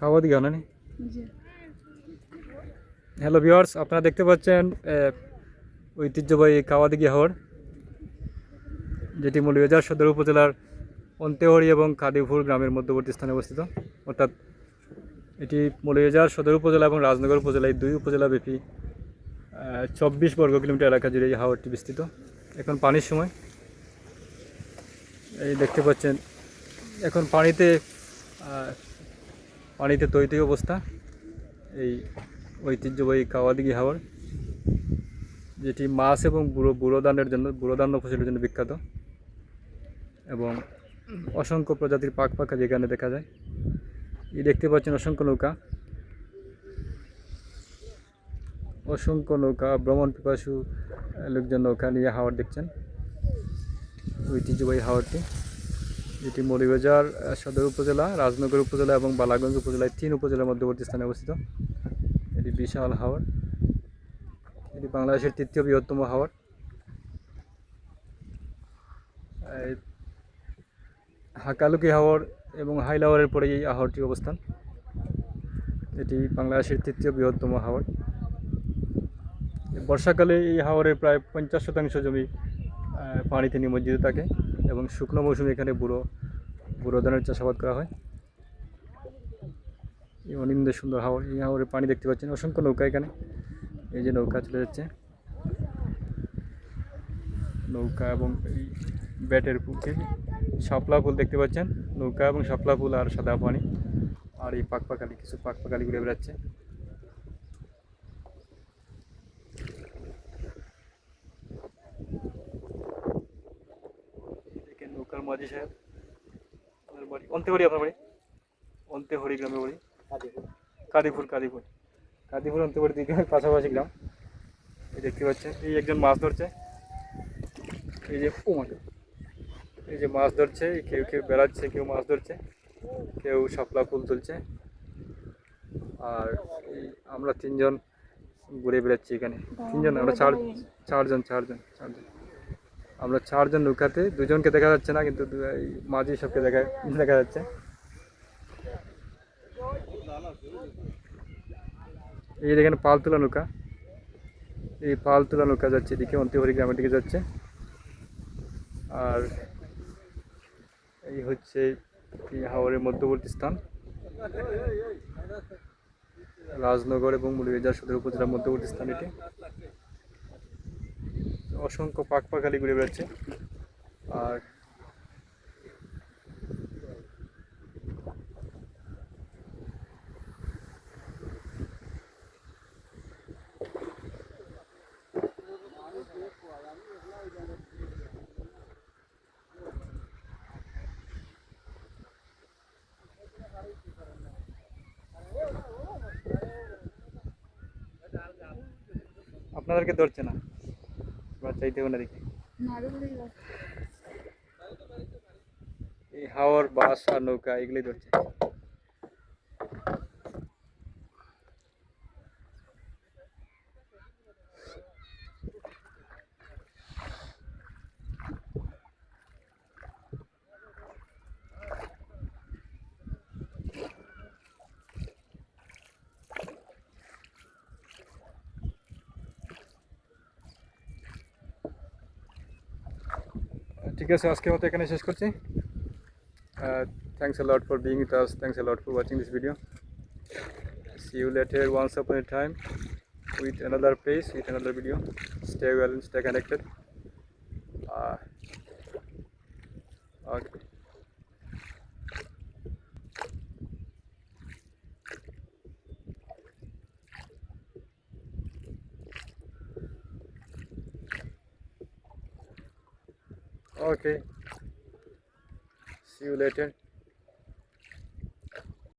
খাওয়া দিকে না? হ্যালো ভিউয়ার্স আপনারা দেখতে পাচ্ছেন ঐতিহ্যবাহী কাওয়াদিঘি হাওর যেটি মৌলভীবাজার সদর উপজেলার অন্তেহরি এবং কাদিপুর গ্রামের মধ্যবর্তী স্থানে অবস্থিত। অর্থাৎ এটি মৌলভীবাজার সদর উপজেলা এবং রাজনগর উপজেলা এই দুই উপজেলা ব্যাপী চব্বিশ বর্গ কিলোমিটার এলাকা জুড়ে এই হাওরটি বিস্তৃত। এখন পানির সময়। এই দেখতে পাচ্ছেন এখন পানিতে পানিতে তৈরি অবস্থা। এই ঐতিহ্যবাহী কাওয়াদিঘি হাওর, যেটি মাছ এবং বুড়ো বুড়ো ধানের জন্য বুড়ো ধান্য ফসলের জন্য বিখ্যাত এবং অসংখ্য প্রজাতির পাক পাখা যেখানে দেখা যায়। এই দেখতে পাচ্ছেন অসংখ্য নৌকা। অসংখ্য নৌকা, ভ্রমণ পিপাসু লোকজন নৌকা নিয়ে হাওর দেখছেন। ঐতিহ্যবাহী হাওরটি। যেটি মৌলভীবাজার আহ, সদর উপজেলা রাজনগর উপজেলা এবং বালাগঞ্জ উপজেলায় তিন উপজেলার মধ্যবর্তী স্থানে অবস্থিত। এটি বিশাল হাওর। এটি বাংলাদেশের তৃতীয় বৃহত্তম হাওর। হাকালুকি হাওর এবং হাইলাওয়ারের পরে এই হাওরটির অবস্থান। এটি বাংলাদেশের তৃতীয় বৃহত্তম হাওর। বর্ষাকালে এই হাওরের প্রায় পঞ্চাশ শতাংশ জমি পানিতে নিমজ্জিত থাকে। এবং শুকনো মৌসুমে এখানে বুড়ো বুড়ো ধানের চাষাবাদ করা হয়। এই অনিন্দ সুন্দর হাওর এই হাওরের পানি দেখতে পাচ্ছেন, অসংখ্য নৌকা এখানে। এই যে নৌকা চলে যাচ্ছে। নৌকা এবং এই ব্যাটের পুকুরে শাপলা ফুল দেখতে পাচ্ছেন। নৌকা এবং শাপলা ফুল আর সাদা পানি। আর এই পাক পাকালি, কিছু পাক পাকালি ঘুরে বেড়াচ্ছে। নৌকার মাঝি সাহেব আপনার বাড়ি অন্তেহরি আপনার বাড়ি? অন্তেহরি গ্রামের বাড়ি। কাদিপুর। কাদিপুর কাদিপুর। অন্তর্বর্তী দিকে পাশাপাশি গ্রাম। এই দেখতে পাচ্ছেন এই একজন মাছ ধরছে। এই যে ও মাছ এই যে মাছ ধরছে কেউ কেউ বেড়াচ্ছে কেউ মাছ ধরছে কেউ শাপলা ফুল তুলছে। আর এই আমরা তিনজন ঘুরে বেড়াচ্ছি এখানে। তিনজন আমরা চার চারজন চারজন চারজন। আমরা চারজন নৌকাতে দুজনকে দেখা যাচ্ছে না, কিন্তু মাঝি সবকে দেখা দেখা যাচ্ছে। এই দেখেন পালতুলা নৌকা। এই পালতুলা নৌকা যাচ্ছে এদিকে অন্তিহরি গ্রামের দিকে যাচ্ছে। আর এই হচ্ছে এই হাওরের মধ্যবর্তী স্থান। রাজনগর এবং মৌলভীবাজার সদর উপজেলার মধ্যবর্তী স্থান এটি। অসংখ্য পাক পাখালি ঘুরে বেড়াচ্ছে। আর আপনাদেরকে ধরছে না। চাইতে না দেখি এই হাওর বাস আর নৌকা এগুলোই ধরছে। ঠিক আছে আজকের মতো এখানে শেষ করছি। Thanks a lot for being with us thanks a lot for watching this video see you later once upon a time with another place with another video stay well stay connected okay Okay. See you later.